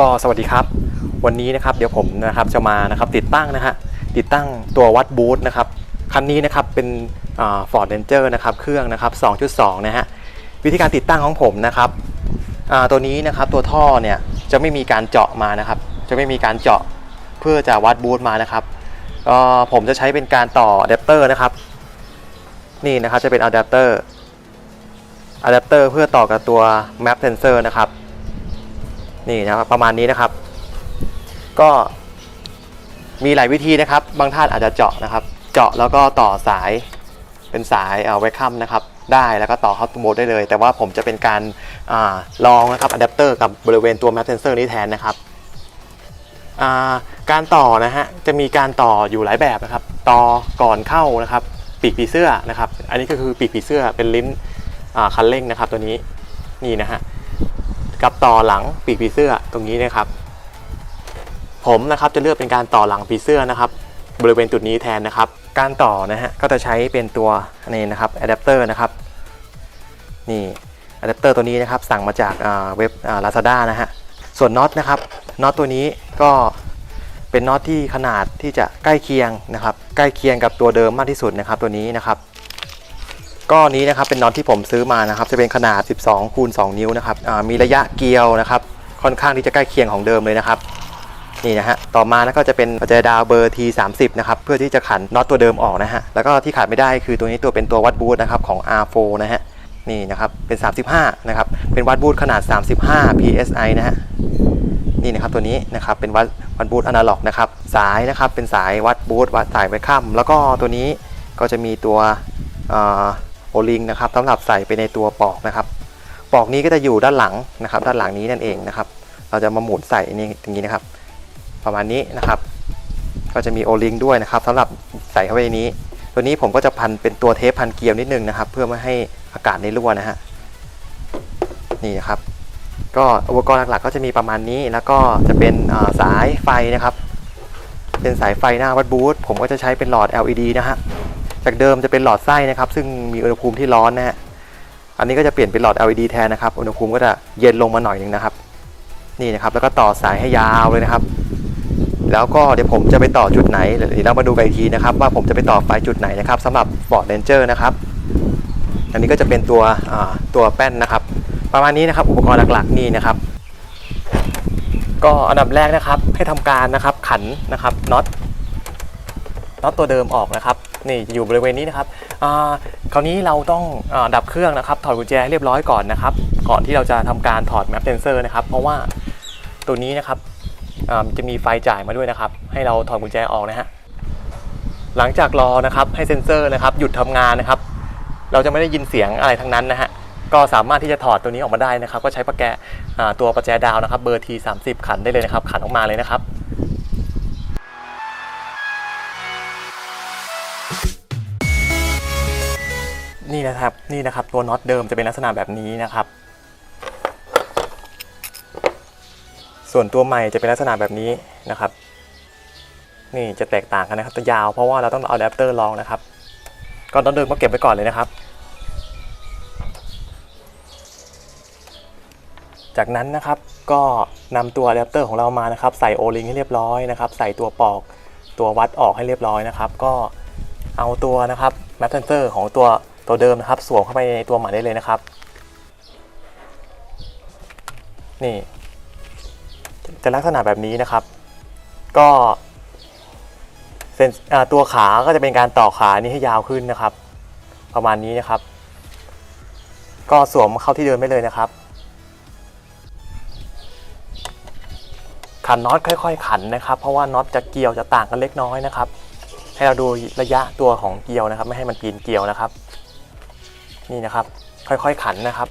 ก็สวัสดีครับ วันนี้นะครับเดี๋ยวผมนะครับจะมานะครับติดตั้งนะฮะติดตั้งตัววัดบูทนะครับคันนี้นะครับเป็นฟอร์ดเรนเจอร์นะครับเครื่องนะครับ 2.2 นะฮะวิธีการติดตั้งของผมนะครับตัวนี้นะครับตัวท่อเนี่ยจะไม่มีการเจาะมานะครับ จะไม่มีการเจาะเพื่อจะวัดบูทมานะครับก็ผมจะใช้เป็นการต่ออะแดปเตอร์นะครับนี่นะครับจะเป็นอะแดปเตอร์อะแดปเตอร์เพื่อต่อกับตัว map sensor นะครับ นี่นะครับประมาณนี้นะครับ ก็มีหลายวิธีนะครับ บางท่านอาจจะเจาะนะครับ เจาะแล้วก็ต่อสายเป็นสายเอาไว้ค้ำนะครับ ได้แล้วก็ต่อเข้าตัวโมดได้เลย แต่ว่าผมจะเป็นการอาลองนะครับอะแดปเตอร์กับบริเวณตัว map sensor นี้แทนนะครับาการต่อนะฮะจะมีการต่ออยู่หลายแบบนะครับ ต่อก่อนเข้านะครับ ปีกผีเสื้อนะครับ อันนี้ก็คือปีกผีเสื้อเป็นลิ้นคันเร่งนะครับ ตัวนี้นี่นะฮะ กับต่อหลังปีกผีเสื้อตรงนี้นะครับ ผมนะครับจะเลือกเป็นการต่อหลังผีเสื้อนะครับ บริเวณจุดนี้แทนนะครับ การต่อนะฮะก็จะใช้เป็นตัวนี่นะครับอะแดปเตอร์นะครับนี่อะแดปเตอร์ตัวนี้นะครับสั่งมาจากเว็บลาซาด้านะฮะส่วนน็อตนะครับน็อตตัวนี้ก็เป็นน็อตที่ขนาดที่จะใกล้เคียงนะครับ ใกล้เคียงกับตัวเดิมมากที่สุดนะครับตัวนี้นะครับ ก็นี้นะครับเป็นน็อตที่ผมซื้อมานะครับ จะเป็นขนาด 12คูณ2นิ้วนะครับมีระยะเกลียวนะครับ ค่อนข้างที่จะใกล้เคียงของเดิมเลยนะครับนี่นะฮะ ต่อมานะก็จะเป็นปัจจัยดาวเบอร์ T30 นะครับ เพื่อที่จะขันน็อตตัวเดิมออกนะฮะ แล้วก็ที่ขาดไม่ได้คือตัวนี้ตัวเป็นตัววัดบูทนะครับของ R4 นะฮะ นี่นะครับ เป็น 35 นะครับ เป็นวัดบูทขนาด 35 psi นะฮะ นี่นะครับตัวนี้นะครับ เป็นวัดวัดบูทอนาล็อกนะครับ สายนะครับ เป็นสายวัดบูทวัดสายไว้ข้ามแล้วก็ตัวนี้ก็จะมีตัว โอลิงนะครับสำหรับใส่ไปในตัวปอกนะครับ ปอกนี้ก็จะอยู่ด้านหลังนะครับ ด้านหลังนี้นั่นเองนะครับ เราจะมาหมุนใส่นี่อย่างนี้นะครับ ประมาณนี้นะครับ ก็จะมีโอลิงด้วยนะครับสำหรับใส่เข้าไปในนี้ ตัวนี้ผมก็จะพันเป็นตัวเทปพันเกลียวนิดนึงนะครับ เพื่อไม่ให้อากาศในรั่วนะฮะนี่นะครับ ก็อุปกรณ์หลักๆก็จะมีประมาณนี้แล้วก็จะเป็นสายไฟนะครับ เป็นสายไฟหน้าวัดบูทผมก็จะใช้เป็นหลอด LED นะฮะ จากเดิมจะเป็นหลอดไส้นะครับ ซึ่งมีอุณหภูมิที่ร้อนนะฮะอันนี้ก็จะเปลี่ยนเป็นหลอด LED แทนนะครับ อุณหภูมิก็จะเย็นลงมาหน่อยหนึงนะครับ นี่นะครับ แล้วก็ต่อสายให้ยาวเลยนะครับ แล้วก็เดี๋ยวผมจะไปต่อจุดไหนเดี๋ยวเรามาดูกันอีกทีนะครับ ว่าผมจะไปต่อไฟจุดไหนนะครับสำหรับ Ford Ranger นะครับ อันนี้ก็จะเป็นตัวตัวแป้นนะครับ ประมาณนี้นะครับ อุปกรณ์หลักๆนี่นะครับ ก็อันดับแรกนะครับให้ทำการนะครับ ขันนะครับน็อตน็อตตัวเดิมออกนะครับ นี่จะอยู่บริเวณนี้นะครับคราวนี้เราต้องอดับเครื่องนะครับ ถอดกุญแจให้เรียบร้อยก่อนนะครับ ก่อนที่เราจะทำการถอดแมปเซนเซอร์นะครับ เพราะว่าตัวนี้นะครับจะมีไฟจ่ายมาด้วยนะครับ ให้เราถอดกุญแจออกนะฮะหลังจากรอนะครับให้เซนเซอร์นะครับ หยุดทำงานนะครับ เราจะไม่ได้ยินเสียงอะไรทั้งนั้นนะฮะก็สามารถที่จะถอดตัวนี้ออกมาได้นะครับ ก็ใช้ประแกตัวประแจดาวนะครับ เบอร์ T30 ขันได้เลยนะครับ ขันออกมาเลยนะครับ นี่นะครับนี่นะครับตัวน็อตเดิมจะเป็นลักษณะแบบนี้นะครับ ส่วนตัวใหม่จะเป็นลักษณะแบบนี้นะครับ นี่จะแตกต่างกันนะครับจะยาวเพราะว่าเราต้องเอาอะแดปเตอร์รองนะครับ ก็น็อตเดิมก็เก็บไว้ก่อนเลยนะครับ จากนั้นนะครับก็นำตัวอะแดปเตอร์ของเรามานะครับใส่โอลิงให้เรียบร้อยนะครับ ใส่ตัวปอกตัววัดออกให้เรียบร้อยนะครับ ก็เอาตัวนะครับแมปเซนเซอร์ของตัว ตัวเดิมนะครับสวมเข้าไปในตัวหม่ได้เลยนะครับ นี่ จะลักษณะแบบนี้นะครับ ก็เซนตัวขาก็จะเป็นการต่อขานี้ให้ยาวขึ้นนะครับ ประมาณนี้นะครับ ก็สวมเข้าที่เดิมได้เลยนะครับ ขันน็อตค่อย ๆ ขันนะครับ เพราะว่าน็อตจะเกี่ยวจะต่างกันเล็กน้อยนะครับ ให้เราดูระยะตัวของเกลียวนะครับ ไม่ให้มันปีนเกลียวนะครับ นี่นะครับ ค่อยๆขันนะครับ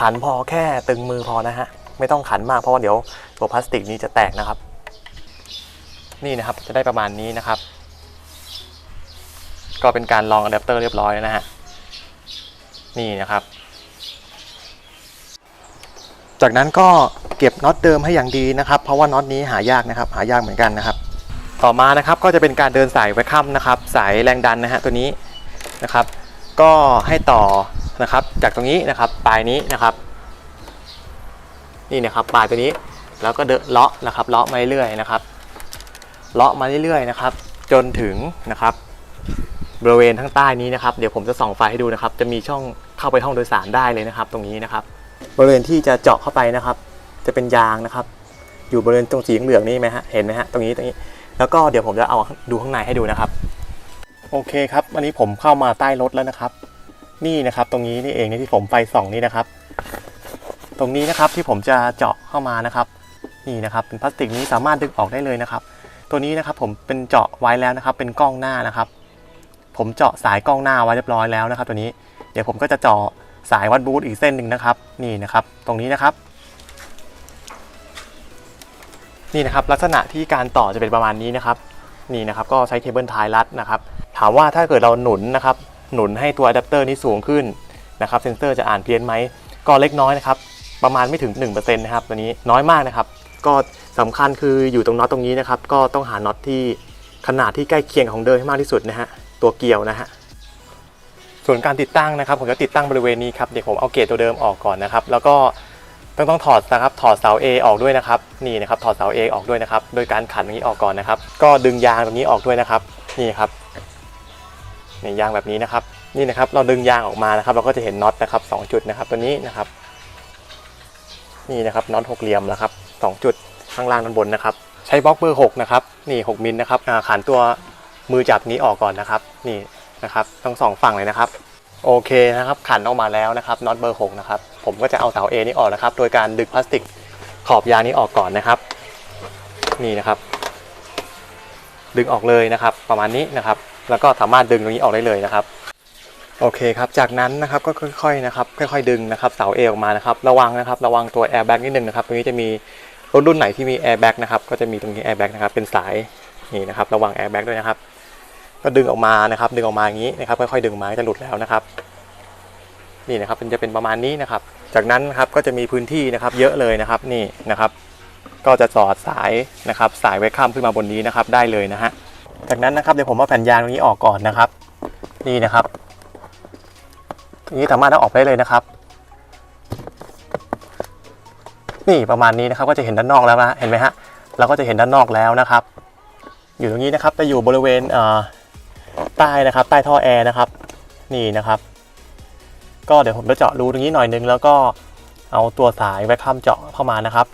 ขันพอแค่ตึงมือพอนะฮะ ไม่ต้องขันมากเพราะว่าเดี๋ยวตัวพลาสติกนี้จะแตกนะครับ นี่นะครับจะได้ประมาณนี้นะครับ ก็เป็นการลองอะแดปเตอร์เรียบร้อยแล้วนะฮะ นี่นะครับ จากนั้นก็เก็บน็อตเดิมให้อย่างดีนะครับ เพราะว่าน็อตนี้หายากนะครับ หายากเหมือนกันนะครับ ต่อมานะครับก็จะเป็นการเดินสายไว้ค่ำนะครับ สายแรงดันนะฮะตัวนี้นะครับ ก็ให้ต่อนะครับจากตรงนี้นะครับปลายนี้นะครับ นี่นะครับปลายตัวนี้แล้วก็เดเลาะนะครับเลาะมาเรื่อยๆนะครับเลาะมาเรื่อยๆนะครับ จนถึงนะครับบริเวณข้างใต้นี้นะครับ เดี๋ยวผมจะส่องไฟให้ดูนะครับ จะมีช่องเข้าไปห้องโดยสารได้เลยนะครับ ตรงนี้นะครับ บริเวณที่จะเจาะเข้าไปนะครับ จะเป็นยางนะครับ อยู่บริเวณตรงสีเหลืองนี่ไหมฮะเห็นไหมฮะตรงนี้ตรงนี้ แล้วก็เดี๋ยวผมจะเอาดูข้างในให้ดูนะครับ โอเคครับวันนี้ผมเข้ามาใต้รถแล้วนะครับ นี่นะครับตรงนี้นี่เองที่ผมไฟส่องนี่นะครับ ตรงนี้นะครับที่ผมจะเจาะเข้ามานะครับ นี่นะครับเป็นพลาสติกนี้สามารถดึงออกได้เลยนะครับ ตัวนี้นะครับผมเป็นเจาะไว้แล้วนะครับ เป็นกล้องหน้านะครับ ผมเจาะสายกล้องหน้าไว้เรียบร้อยแล้วนะครับ ตัวนี้เดี๋ยวผมก็จะเจาะสายวัดบูทอีกเส้นหนึ่งนะครับ นี่นะครับ ตรงนี้นะครับ นี่นะครับลักษณะที่การต่อจะเป็นประมาณนี้นะครับนี่นะครับก็ใช้เคเบิลทายรัดนะครับถามว่าถ้าเกิดเราหนุนนะครับหนุนให้ตัวอะแดปเตอร์นี้สูงขึ้นนะครับเซนเซอร์จะอ่านเพี้ยนไหมก็เล็กน้อยนะครับประมาณไม่ถึง 1%นะครับตัวนี้น้อยมากนะครับ ก็สำคัญคืออยู่ตรงน็อตตรงนี้นะครับก็ต้องหาน็อตที่ขนาดที่ใกล้เคียงของเดิมให้มากที่สุดนะฮะตัวเกี่ยวนะฮะส่วนการติดตั้งนะครับผมจะติดตั้งบริเวณนี้ครับเดี๋ยวผมเอาเกจตัวเดิมออกก่อนนะครับ แล้วก็ ต้องต้องถอดนะครับถอดเสา A ออกด้วยนะครับนี่นะครับถอดเสา A ออกด้วยนะครับ โดยการขันตรงนี้ออกก่อนนะครับ ก็ดึงยางตรงนี้ออกด้วยนะครับ นี่ครับนี่ยางแบบนี้นะครับ นี่นะครับเราดึงยางออกมานะครับ เราก็จะเห็นน็อตนะครับสองจุดนะครับ ตัวนี้นะครับ นี่นะครับน็อตหกเหลี่ยมนะครับสองจุดข้างล่างด้านบนนะครับ ใช้บล็อกเบอร์หกนะครับนี่หกมิลนะครับขันตัวมือจับนี้ออกก่อนนะครับ นี่นะครับทั้งสองฝั่งเลยนะครับ โอเคนะครับขันออกมาแล้วนะครับน็อตเบอร์หกนะครับผมก็จะเอาเสา A นี้ออกนะครับ โดยการดึงพลาสติกขอบยางนี้ออกก่อนนะครับ นี่นะครับ ดึงออกเลยนะครับ ประมาณนี้นะครับ แล้วก็สามารถดึงตรงนี้ออกได้เลยนะครับ โอเคครับ จากนั้นนะครับก็ค่อยๆนะครับค่อยๆดึงนะครับเสาเอออกมานะครับระวังนะครับระวังตัวแอร์แบ็กนิดนึงนะครับตรงนี้จะมีรถรุ่นไหนที่มีแอร์แบ็กนะครับก็จะมีตรงนี้แอร์แบ็กนะครับเป็นสายนี่นะครับระวังแอร์แบ็กด้วยนะครับ ก็ดึงออกมานะครับ ดึงออกมาอย่างนี้นะครับค่อยๆดึงมาจะหลุดแล้วนะครับ นี่นะครับมันจะเป็นประมาณนี้นะครับ จากนั้นครับก็จะมีพื้นที่นะครับ เยอะเลยนะครับนี่นะครับ ก็จะสอดสายนะครับ สายไว้ข้ามขึ้นมาบนนี้นะครับ ได้เลยนะฮะจากนั้นนะครับเดี๋ยวผมเอาแผ่นยางตรงนี้ออกก่อนนะครับ นี่นะครับตรงนี้สามารถเอาออกได้เลยนะครับ นี่ประมาณนี้นะครับก็จะเห็นด้านนอกแล้วนะเห็นไหมฮะเราก็จะเห็นด้านนอกแล้วนะครับ อยู่ตรงนี้นะครับจะอยู่บริเวณเอ่อ ใต้นะครับใต้ท่อแอร์นะครับนี่นะครับ ก็เดี๋ยวผมจะเจาะรูตรงนี้หน่อยนึงแล้วก็เอาตัวสายแวคคัมเจาะเข้ามานะครับ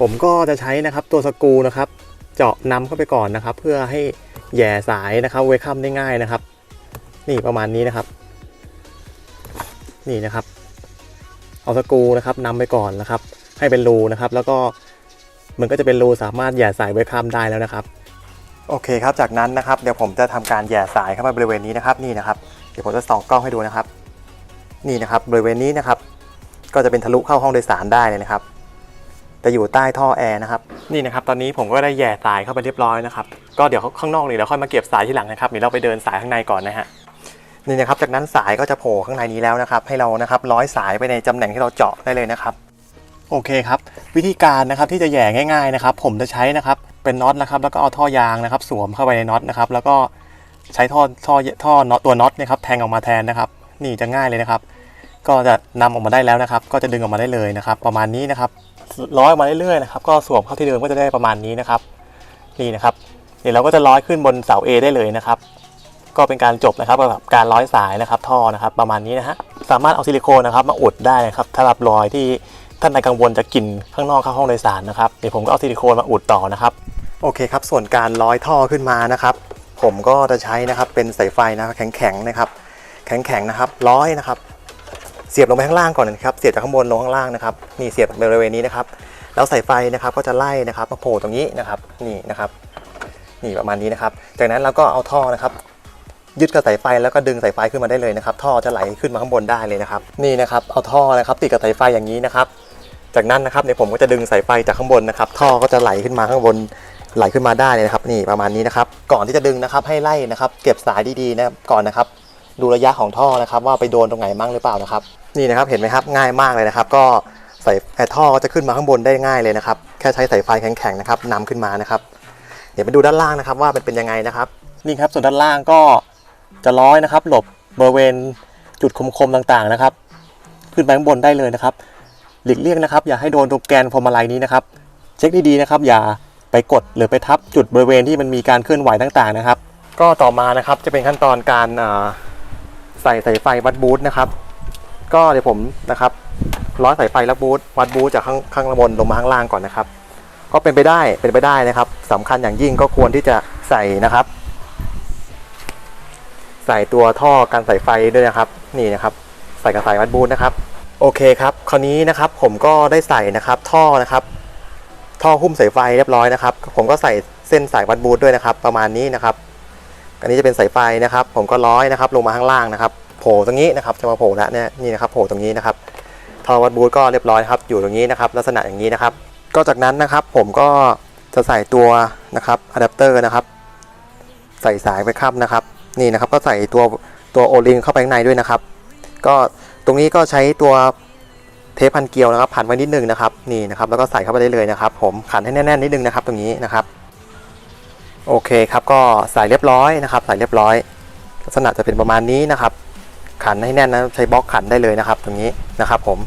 ผมก็จะใช้นะครับตัวสกูนะครับ เจาะนำเข้าไปก่อนนะครับ เพื่อให้แย่สายนะครับเวคัมได้ง่ายนะครับ นี่ประมาณนี้นะครับ นี่นะครับ เอาสกูนะครับนำไปก่อนนะครับ ให้เป็นรูนะครับ แล้วก็มันก็จะเป็นรูสามารถแย่สายเวคัมได้แล้วนะครับ โอเคครับ จากนั้นนะครับเดี๋ยวผมจะทำการแย่สายเข้ามาบริเวณนี้นะครับนี่นะครับเดี๋ยวผมจะส่องกล้องให้ดูนะครับ นี่นะครับบริเวณนี้นะครับ ก็จะเป็นทะลุเข้าห้องโดยสารได้เลยนะครับ จะอยู่ใต้ท่อแอร์นะครับนี่นะครับ ตอนนี้ผมก็ได้แย่สายเข้าไปเรียบร้อยนะครับก็เดี๋ยวข้างนอกนี่เดี๋ยวค่อยมาเก็บสายที่หลังนะครับเดี๋ยวเราไปเดินสายข้างในก่อนนะฮะนี่นะครับ จากนั้นสายก็จะโผล่ข้างในนี้แล้วนะครับ ให้เรานะครับร้อยสายไปในตำแหน่งที่เราเจาะได้เลยนะครับ โอเคครับ วิธีการนะครับที่จะแย่ง่าย ๆนะครับ ผมจะใช้นะครับ เป็นน็อตนะครับ แล้วก็เอาท่อยางนะครับ สวมเข้าไปในน็อตนะครับ แล้วก็ใช้ท่อท่อท่อน็อตตัวน็อตเนะครับแทงออกมาแทนนะครับ นี่จะง่ายเลยนะครับ ก็จะนำออกมาได้แล้วนะครับ ก็จะดึงออกมาได้เลยนะครับ ประมาณนี้นะครับร้อยมาเรื่อยๆนะครับ ก็สวมเข้าที่เดิมก็จะได้ประมาณนี้นะครับ นี่นะครับ เดี๋ยวเราก็จะร้อยขึ้นบนเสา A ได้เลยนะครับ ก็เป็นการจบนะครับกับการร้อยสายนะครับ ท่อนะครับ ประมาณนี้นะฮะ สามารถเอาซิลิโคนนะครับ มาอุดได้นะครับถ้ารับรอยที่ท่านใดกังวลจะกลิ่นข้างนอกเข้าห้องโดยสารนะครับ เดี๋ยวผมก็เอาซิลิโคนมาอุดต่อนะครับ โอเคครับ ส่วนการร้อยท่อขึ้นมานะครับ ผมก็จะใช้นะครับเป็นสายไฟนะครับแข็งๆนะครับ แข็งๆนะครับร้อยนะครับ เสียบลงไปข้างล่างก่อนนะครับ เสียบจากข้างบนลงข้างล่างนะครับนี่เสียบบริเวณนี้นะครับ แล้วสายไฟนะครับก็จะไล่นะครับมาโผล่ตรงนี้นะครับนี่นะครับนี่ประมาณนี้นะครับ จากนั้นเราก็เอาท่อนะครับยึดกับสายไฟแล้วก็ดึงสายไฟขึ้นมาได้เลยนะครับ ท่อจะไหลขึ้นมาข้างบนได้เลยนะครับ นี่นะครับเอาท่อนะครับติดกับสายไฟอย่างนี้นะครับ จากนั้นนะครับเดี๋ยวผมก็จะดึงสายไฟจากข้างบนนะครับ ท่อก็จะไหลขึ้นมาข้างบน ไหลขึ้นมาได้เลยนะครับ นี่ประมาณนี้นะครับ ก่อนที่จะดึงนะครับ ให้ไล่นะครับ เก็บสายดีๆนะก่อนนะครับ ดูระยะของท่อนะครับ ว่าไปโดนตรงไหนมั่งหรือเปล่านะครับ นี่นะครับเห็นไหมครับง่ายมากเลยนะครับ ก็ใส่ท่อก็จะขึ้นมาข้างบนได้ง่ายเลยนะครับ แค่ใช้สายไฟแข็งๆนะครับนำขึ้นมานะครับ เดี๋ยวมาดูด้านล่างนะครับ ว่ามันเป็นยังไงนะครับ นี่ครับส่วนด้านล่างก็จะร้อยนะครับ หลบบริเวณจุดคมๆต่างๆนะครับ ขึ้นไปข้างบนได้เลยนะครับ หลีกเลี่ยงนะครับ อย่าให้โดนตรงแกนพวงมาลัยนี้นะครับ เช็คดีๆนะครับ อย่า ไปกดหรือไปทับจุดบริเวณที่มันมีการเคลื่อนไหวต่างๆนะครับ ก็ต่อมานะครับจะเป็นขั้นตอนการใส่สายไฟวัดบูทนะครับก็เดี๋ยวผมนะครับร้อยสายไฟแล้วบูทวัดบูทจากข้างข้างบนลงมาข้างล่างก่อนนะครับ ก็เป็นไปได้เป็นไปได้นะครับสำคัญอย่างยิ่งก็ควรที่จะใส่นะครับ ใส่ตัวท่อกันสายไฟด้วยนะครับ นี่นะครับ ใส่กับสายวัดบูทนะครับ โอเคครับ คราวนี้นะครับผมก็ได้ใส่นะครับท่อนะครับ ท่อหุ้มสายไฟเรียบร้อยนะครับ ผมก็ใส่เส้นสายวัดบูทด้วยนะครับ ประมาณนี้นะครับอันนี้จะเป็นสายไฟนะครับ ผมก็ร้อยนะครับ ลงมาข้างล่างนะครับ โผล่ตรงนี้นะครับจะมาโผล่แล้วเนี่ยนี่นะครับ โผล่ตรงนี้นะครับท่อวัดบูทก็เรียบร้อยครับ อยู่ตรงนี้นะครับ ลักษณะอย่างนี้นะครับ ก็จากนั้นนะครับ ผมก็จะใส่ตัวนะครับอะแดปเตอร์นะครับ ใส่สายไปครับนะครับ นี่นะครับ ก็ใส่ตัวตัวโอลิงเข้าไปข้างในด้วยนะครับ ก็ตรงนี้ก็ใช้ตัว เทปพันเกลียวนะครับพันไว้นิดนึงนะครับนี่นะครับแล้วก็ใส่เข้าไปได้เลยนะครับ ผมขันให้แน่นๆนิดนึงนะครับตรงนี้นะครับ โอเคครับก็ใส่เรียบร้อยนะครับ ใส่เรียบร้อย ลักษณะจะเป็นประมาณนี้นะครับ ขันให้แน่นนะใช้บล็อกขันได้เลยนะครับ ตรงนี้นะครับ ผม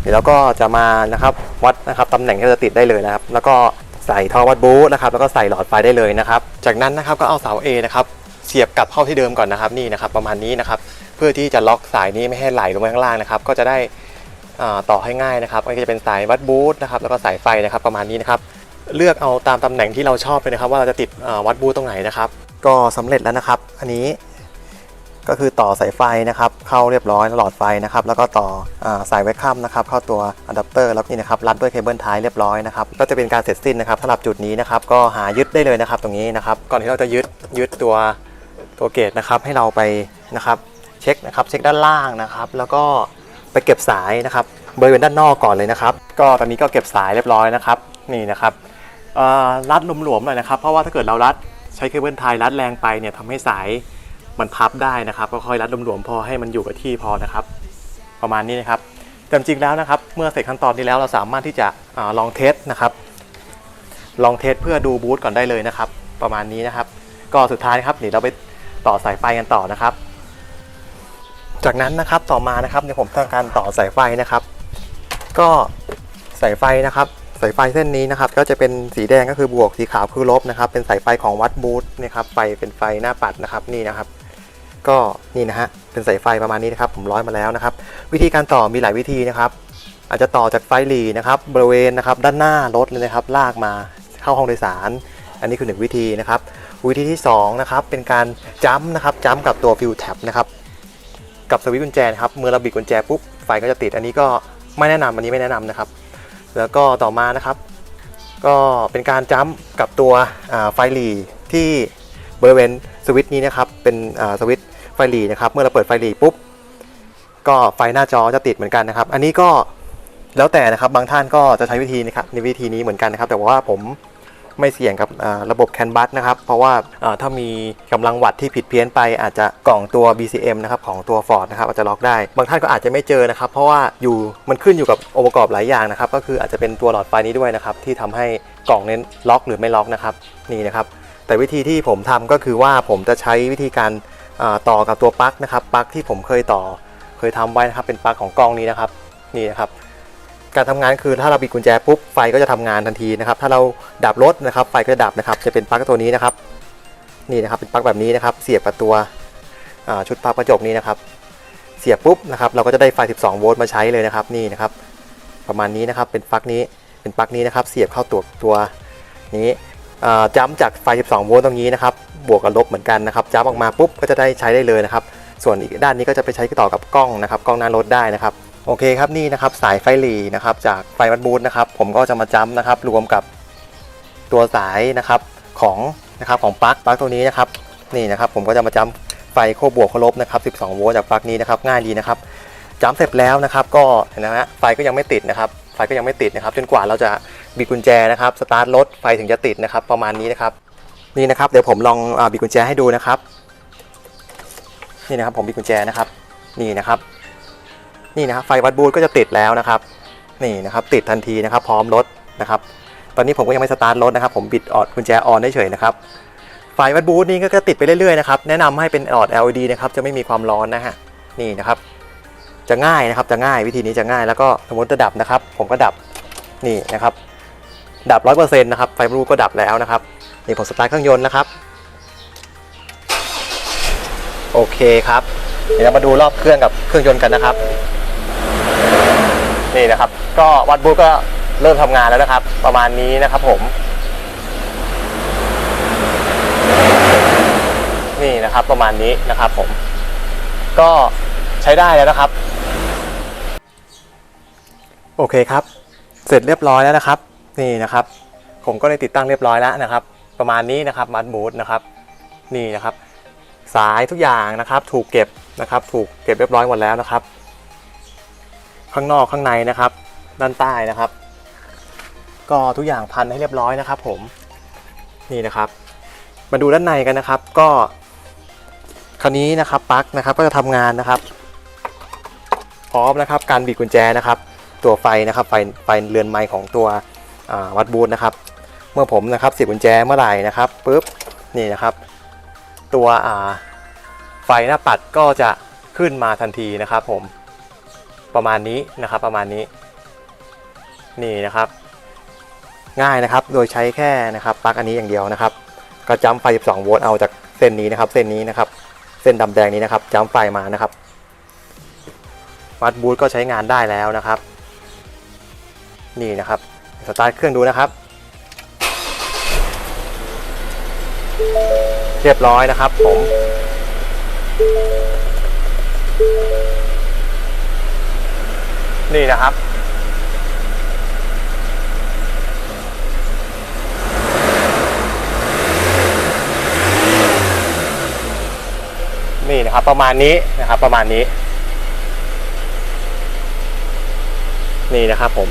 เดี๋ยวเราก็จะมานะครับวัดนะครับตำแหน่งที่เราจะติดได้เลยนะครับ แล้วก็ใส่ท่อวัดบูทนะครับแล้วก็ใส่หลอดไฟได้เลยนะครับ จากนั้นนะครับก็เอาเสา A นะครับเสียบกลับเข้าที่เดิมก่อนนะครับนี่นะครับ ประมาณนี้นะครับ เพื่อที่จะล็อกสายนี้ไม่ให้ไหลลงไปข้างล่างนะครับ ก็จะได้ ต่อให้ง่ายนะครับก็จะเป็นสายวัดบูทนะครับแล้วก็สายไฟนะครับประมาณนี้นะครับเลือกเอาตามตำแหน่งที่เราชอบเลยนะครับ ว่าเราจะติดวัดบูทตรงไหนนะครับ ก็สำเร็จแล้วนะครับ อันนี้ก็คือต่อสายไฟนะครับ เข้าเรียบร้อยหลอดไฟนะครับ แล้วก็ต่ออสายไว้ค่ำนะครับเข้าตัวอะแดปเตอร์แล้วนี่นะครับรัดด้วยเคเบิลท้ายเรียบร้อยนะครับก็จะเป็นการเสร็จสิ้นนะครับสำหรับจุดนี้นะครับ ก็หายึดได้เลยนะครับ ตรงนี้นะครับ ก่อนที่เราจะยึดยึดตัวตัวเกจนะครับ ให้เราไปนะครับ เช็คนะครับ เช็คด้านล่างนะครับ แล้วก็ ไปเก็บสายนะครับบริเวณด้านนอกก่อนเลยนะครับ ก็ตอนนี้ก็เก็บสายเรียบร้อยนะครับนี่นะครับรัดหลวมๆหน่อยนะครับ เพราะว่าถ้าเกิดเรารัดใช้เคเบิลไทยรัดแรงไปเนี่ยทำให้สายมันพับได้นะครับ ก็ค่อยรัดหลวมๆพอให้มันอยู่กับที่พอนะครับ ประมาณนี้นะครับแต่จริงๆแล้วนะครับ เมื่อเสร็จขั้นตอนนี้แล้วเราสามารถที่จะอลองเทสนะครับลองเทสเพื่อดูบูทก่อนได้เลยนะครับ ประมาณนี้นะครับ ก็สุดท้ายครับเดี๋ยวเราไปต่อสายไฟกันต่อนะครับ จากนั้นนะครับต่อมานะครับเดี๋ยวผมทำการต่อสายไฟนะครับ ก็สายไฟนะครับสายไฟเส้นนี้นะครับก็จะเป็นสีแดงก็คือบวกสีขาวคือลบนะครับ เป็นสายไฟของวัดบูธนะครับไฟเป็นไฟหน้าปัดนะครับนี่นะครับ ก็นี่นะฮะเป็นสายไฟประมาณนี้นะครับ ผมร้อยมาแล้วนะครับ วิธีการต่อมีหลายวิธีนะครับ อาจจะต่อจากไฟหลีนะครับ บริเวณนะครับ ด้านหน้ารถเลยนะครับ ลากมาเข้าห้องโดยสาร อันนี้คือหนึ่งวิธีนะครับ วิธีที่สองนะครับเป็นการจัมป์นะครับจัมป์กับตัวฟิวแท็บนะครับ กับสวิตช์กุญแจนะครับเมื่อเราบิดกุญแจปุ๊บไฟก็จะติด อันนี้ก็ไม่แนะนำอันนี้ไม่แนะนำนะครับ แล้วก็ต่อมานะครับ ก็เป็นการจัมป์กับตัวไฟหลีที่บริเวณสวิตช์นี้นะครับเป็นสวิตช์ไฟหลีนะครับ เมื่อเราเปิดไฟหลีปุ๊บก็ไฟหน้าจอจะติดเหมือนกันนะครับ อันนี้ก็แล้วแต่นะครับบางท่านก็จะใช้วิธีนะครับในวิธีนี้เหมือนกันนะครับ แต่ว่าผม ไม่เสี่ยงกับระบบแคนบัสนะครับ เพราะว่าถ้ามีกำลังวัตที่ผิดเพี้ยนไปอาจจะกล่องตัว BCM นะครับของตัว Ford นะครับอาจจะล็อกได้ บางท่านก็อาจจะไม่เจอนะครับ เพราะว่าอยู่มันขึ้นอยู่กับองค์ประกอบหลายอย่างนะครับ ก็คืออาจจะเป็นตัวหลอดไฟนี้ด้วยนะครับ ที่ทำให้กล่องเน้นล็อกหรือไม่ล็อกนะครับนี่นะครับ แต่วิธีที่ผมทำก็คือว่าผมจะใช้วิธีการต่อกับตัวปลั๊กนะครับปลั๊กที่ผมเคยต่อเคยทำไว้นะครับเป็นปลั๊กของกล้องนี้นะครับนี่นะครับ การทำงานคือถ้าเราบิดกุญแจปุ๊บไฟก็จะทำงานทันทีนะครับ ถ้าเราดับรถนะครับ ไฟก็จะดับนะครับ จะเป็นปลั๊กตัวนี้นะครับ นี่นะครับเป็นปลั๊กแบบนี้นะครับ เสียบกับตัวชุดปลั๊กประจบนี้นะครับ เสียบปุ๊บนะครับ เราก็จะได้ไฟ 12 โวลต์มาใช้เลยนะครับ นี่นะครับ ประมาณนี้นะครับ เป็นปลั๊กนี้ เป็นปลั๊กนี้นะครับ เสียบเข้าตัวตัวนี้จัมจากไฟ 12 โวลต์ตรงนี้นะครับ บวกกับลบเหมือนกันนะครับจัมออกมาปุ๊บก็จะได้ใช้ได้เลยนะครับ ส่วนอีกด้านนี้ก็จะไปใช้ต่อกับกล้องนะครับ กล้องหน้ารถได้นะครับ โอเคครับนี่นะครับสายไฟหลีนะครับจากไฟวัดบูธนะครับผมก็จะมาจัมป์นะครับรวมกับตัวสายนะครับของนะครับของปลั๊กปลั๊กตัวนี้นะครับนี่นะครับผมก็จะมาจัมป์ไฟโคบวกโคลบนะครับ 12 โวลต์จากปลั๊กนี้นะครับง่ายดีนะครับจัมป์เสร็จแล้วนะครับ ก็เห็นไหมฮะไฟก็ยังไม่ติดนะครับไฟก็ยังไม่ติดนะครับ จนกว่าเราจะบิดกุญแจนะครับสตาร์ทรถไฟถึงจะติดนะครับประมาณนี้นะครับนี่นะครับเดี๋ยวผมลองอบิดกุญแจให้ดูนะครับ นี่นะครับผมบิดกุญแจนะครับนี่นะครับ นี่นะครับไฟวัดบูธก็จะติดแล้วนะครับ นี่นะครับติดทันทีนะครับ พร้อมรถนะครับ ตอนนี้ผมก็ยังไม่สตาร์ทรถนะครับ ผมบิดออดกุญแจออนได้เฉยนะครับ ไฟวัดบูธนี่ก็จะติดไปเรื่อยๆนะครับ แนะนำให้เป็นออด LED นะครับ จะไม่มีความร้อนนะฮะ นี่นะครับ จะง่ายนะครับ จะง่ายวิธีนี้จะง่าย แล้วก็สมมติจะดับนะครับ ผมก็ดับ นี่นะครับ ดับร้อยเปอร์เซ็นต์นะครับ ไฟบลูก็ดับแล้วนะครับ นี่ผมสตาร์ทเครื่องยนต์นะครับ โอเคครับ เดี๋ยวเรามาดูรอบเครื่องกับเครื่องยนต์กันนะครับ นี่นะครับ ก็วัดบูธก็เริ่มทำงานแล้วนะครับ ประมาณนี้นะครับผมนี่นะครับประมาณนี้นะครับผม ก็ใช้ได้แล้วนะครับ โอเคครับ เสร็จเรียบร้อยแล้วนะครับ นี่นะครับ ผมก็ได้ติดตั้งเรียบร้อยแล้วนะครับ ประมาณนี้นะครับมัดบูธนะครับ นี่นะครับ สายทุกอย่างนะครับ ถูกเก็บนะครับ ถูกเก็บเรียบร้อยหมดแล้วนะครับ ข้างนอกข้างในนะครับ ด้านใต้นะครับ ก็ทุกอย่างพันให้เรียบร้อยนะครับ ผมนี่นะครับ มาดูด้านในกันนะครับ ก็คันนี้นะครับปลั๊กนะครับก็จะทำงานนะครับ พร้อมนะครับ การบิดกุญแจนะครับ ตัวไฟนะครับไฟไฟเรือนไม้ของตัววัดบูธนะครับ เมื่อผมนะครับเสียบกุญแจเมื่อไหร่นะครับปุ๊บนี่นะครับ ตัวไฟหน้าปัดก็จะขึ้นมาทันทีนะครับผม ประมาณนี้นะครับ ประมาณนี้นี่นะครับ ง่ายนะครับโดยใช้แค่นะครับปลั๊กอันนี้อย่างเดียวนะครับ ก็จัมไฟ 12 โวลต์เอาจากเส้นนี้นะครับ เส้นนี้นะครับ เส้นดำแดงนี้นะครับจัมไฟมานะครับวัดบูทก็ใช้งานได้แล้วนะครับ นี่นะครับสตาร์ทเครื่องดูนะครับ เรียบร้อยนะครับผม นี่นะครับ นี่นะครับประมาณนี้นะครับประมาณนี้ นี่นะครับผม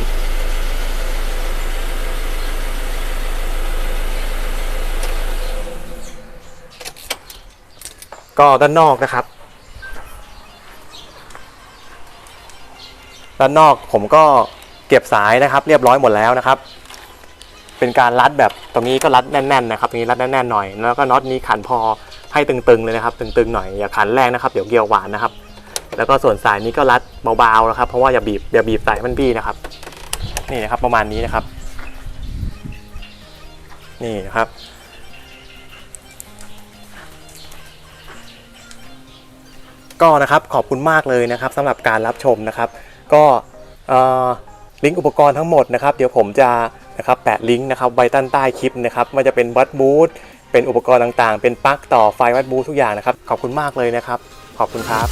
ก็ด้านนอกนะครับ ด้านนอกผมก็เก็บสายนะครับเรียบร้อยหมดแล้วนะครับ เป็นการรัดแบบตรงนี้ก็รัดแน่นๆนะครับตรงนี้รัดแน่นๆหน่อยแล้วก็น็อตนี้ขันพอให้ตึงๆเลยนะครับ ตึงๆหน่อยอย่าขันแรงนะครับเดี๋ยวเกี่ยวหวานนะครับ แล้วก็ส่วนสายนี้ก็รัดเบาๆนะครับ เพราะว่าอย่าบีบอย่าบีบสายมันบี้นะครับ นี่นะครับประมาณนี้นะครับ นี่นะครับก็นะครับขอบคุณมากเลยนะครับสำหรับการรับชมนะครับ ก็ลิงก์อุปกรณ์ทั้งหมดนะครับเดี๋ยวผมจะนะครับแปะลิงก์นะครับไว้ใต้ใต้คลิปนะครับมันจะเป็นวัดบูธเป็นอุปกรณ์ต่างๆ เป็นปลั๊กต่อไฟวัดบูธทุกอย่างนะครับ ขอบคุณมากเลยนะครับ ขอบคุณครับ